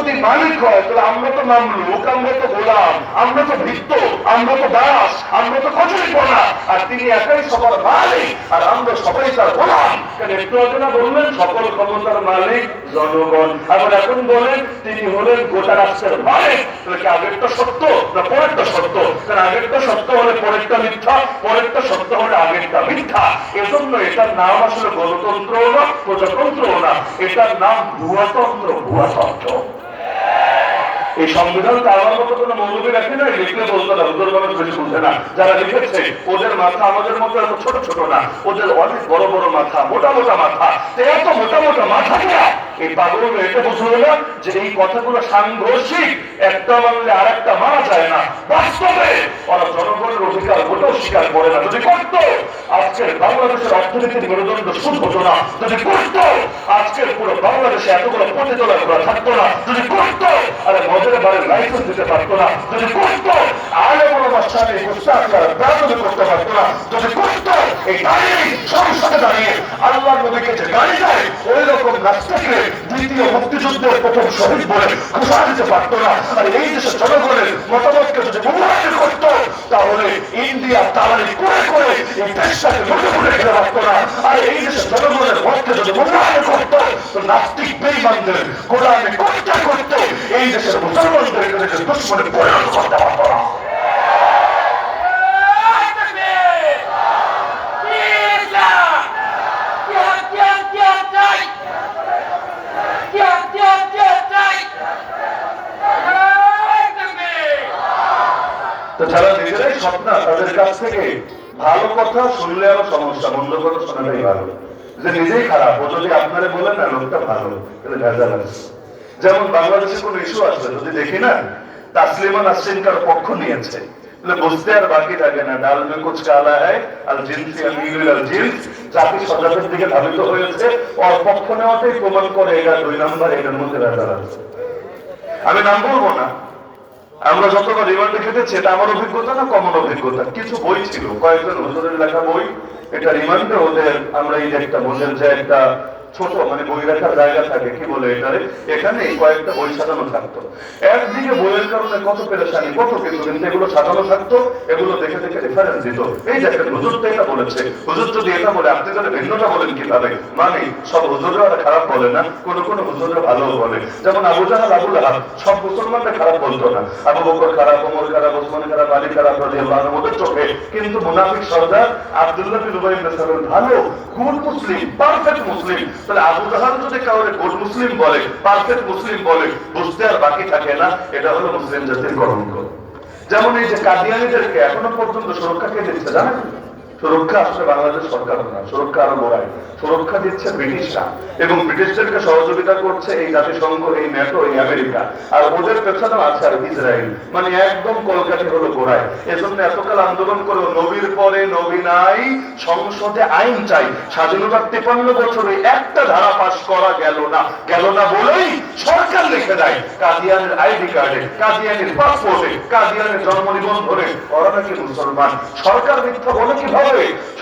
যদি মালিক হয়, তাহলে আমরা তো মামলুক আমরা তো গোলাম, আমরা তো ভৃত্য আমরা তো দাস, আমরা তো কচুরি পড়া আর তিনি একাই সবার মালিক, আর আমরা সবাই তার গোলাম। কেন একটু আগে না বললেন, সকল ক্ষমতার মালিক জনগণ। আবার এখন বলেন, তিনি হলেন গোটা রাষ্ট্রের মালিক। তাহলে কি আগেরটা সত্য না পরেরটা সত্য? কারণ আগেরটা সত্য হলে পরেরটা মিথ্যা? পরেরটা সত্য হলে আগেরটা মিথ্যা? এজন্য এটার নাম আসলে গণতন্ত্র না প্রজাতন্ত্র না। এটার নাম ভুয়াতন্ত্র ভুয়াতন্ত্র এই সংবিধানটা আমার মতো কোনো মৌলবী রাখে না লিখলে বলতো না হুজুর মানুষ বেশি বুঝে না। যারা লিখেছে, ওদের মাথা আমাদের মতো এত ছোট ছোট না, ওদের অনেক বড় বড় মাথা, মোটা মোটা মাথা এত মোটা মোটা মাথা এই পাগল এটা বুঝলো না যে এই কথাগুলো সাংঘর্ষিক, একটা মানলে আর একটা মানা যায় না। বাস্তবে ওরা জনগণের অধিকার ওটাও স্বীকার করে না। যদি করত, আজকের বাংলাদেশের অর্থনীতির মেরুদণ্ড সুদ হতো না। যদি করত, আজকের পুরো বাংলাদেশে এতগুলো করা থাকতো না। যদি করত, আরে মদের পারে, লাইসেন্স দিতে পারতো না। যদি করত আলে কোনো গুস্তা আকার প্রাণী করতে পারতো না। যদি এই সংসদে দাঁড়িয়ে আল্লাহ নবীকে যে গাড়ি ওই রকম রাস্তাকে দ্বিতীয় মুক্তিযুদ্ধের প্রথম শহীদ বলে ঘোষণা দিতে পারতো না। আর এই দেশের জনগণের মতামতকে যদি মূল্যায়ন করত, তাহলে ইন্ডিয়া তালারি করে করে এই দেশটাকে লুটে ফুটে খেতে পারতো না। আর এই দেশের জনগণের মতকে যদি মূল্যায়ন করত নাস্তিক বেইমানদের গোলামি করতে করতে এই দেশের মুসলমানদেরকে দেশের দুশ্মনে পরিণত করতে পারতো না। তাদের কাছ থেকে ভালো কথা শুনলে সমস্যা, মন্দ কথা শোনাটাই ভালো। যে নিজেই খারাপ, ও যদি বলেন না লোকটা ভালো। ভেজাল আছে। যেমন বাংলাদেশে কোন ইস্যু আসলে, যদি দেখি না, তাসলিমা কার পক্ষ নিয়েছে বুঝতে আর বাকি থাকে না। ডাল মে কুচ কালা হ্যায় আর জিনসি আল জিন্স। জাতি সজাগের দিকে ধাবিত হয়েছে, ওর পক্ষ নেওয়াটাই প্রমাণ করে এটা দুই নাম্বার এটার মধ্যে ভেজাল আছে। আমি নাম বলব না। আমরা যতবার রিমান্ডে খেটেছি এটা আমার অভিজ্ঞতা না কমন অভিজ্ঞতা? কিছু বই ছিল, কয়েকজন হুজুরের লেখা বই, এটা রিমান্ডে ওদের আমরা এই যে একটা বসের যে একটা ছোট মানে বই রাখার জায়গা থাকে, কি বলে এটারে? এখানে কয়েকটা বই সাজানো থাকতো। একদিকে বইয়ের কারণে কত পেরেশানি, কত কিছু কিন্তু এগুলো সাজানো থাকতো, এগুলো দেখে দেখে রেফারেন্স দিত। এই দেখেন হুজুর তো এটা বলেছে, হুজুর যদি এটা বলে, আপনি তাহলে ভিন্নটা বলেন কীভাবে? মানে সব হুজুররা খারাপ বলে না, কোন কোন হুজুররা ভালো বলে। যেমন আবু জাহাল, আবুল আহাব, সব মুসলমানরা খারাপ বলতো না। আবু বকর খারাপ, ওমর খারাপ, ওসমান খারাপ, আলী খারাপ, রাদিয়াল্লাহু আনহু ওদের চোখে। কিন্তু মুনাফিক সর্দার আব্দুল্লাহ বিন উবাই ভালো গুড মুসলিম পারফেক্ট মুসলিম তাহলে আবু তাহার যদি কাউরে মুসলিম বলে পারফেক্ট মুসলিম বলে, বুঝতে আর বাকি থাকে না, এটা হলো মুসলিম জাতির কলঙ্ক যেমন এই যে কাদিয়ানিদেরকে এখনও পর্যন্ত সুরক্ষা কে দিচ্ছে জানেন? সুরক্ষা আসলে বাংলাদেশ সরকার সুরক্ষা আরও বড়াই সুরক্ষা দিচ্ছে ব্রিটিশরা এবং ব্রিটিশদেরকে সহযোগিতা করছে এই জাতিসংঘ, এই ন্যাটো, এই আমেরিকা। আর ওদের পেছনে আছে আর ইসরায়েল। মানে একদম কলকাঠি হলো গোড়ায়। এজন্য এতকাল আন্দোলন করে নবীর পরে নবী নাই, সংসদে আইন চাই। স্বাধীনতার তেপান্ন বছরে একটা ধারা পাশ করা গেল না। গেল না বলেই সরকার লিখে দেয়, কাদিয়ানের আইডি কার্ডে, কাদিয়ানের পাসপোর্টে কাদিয়ানের জন্ম নিবন্ধনে ওরা নাকি মুসলমান। সরকার মিথ্যা বলে কীভাবে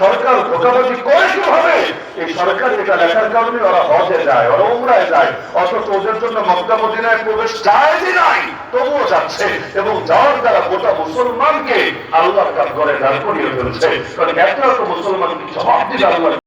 সরকার ধোকাবাজি করে কীভাবে এই সরকার এটা লেখার কারণে ওরা হজে যায়, ওরা উমরায় যায়। অথচ ওদের জন্য মক্কা মদিনায় প্রবেশ চায়নি নাই, তবুও যাচ্ছে। এবং যাওয়ার দ্বারা গোটা মুসলমানকে আল্লাহ তার করে দাঁড় করিয়ে ফেলছে। কারণ একটা তো মুসলমান কি জবাব দিবে আল্লাহর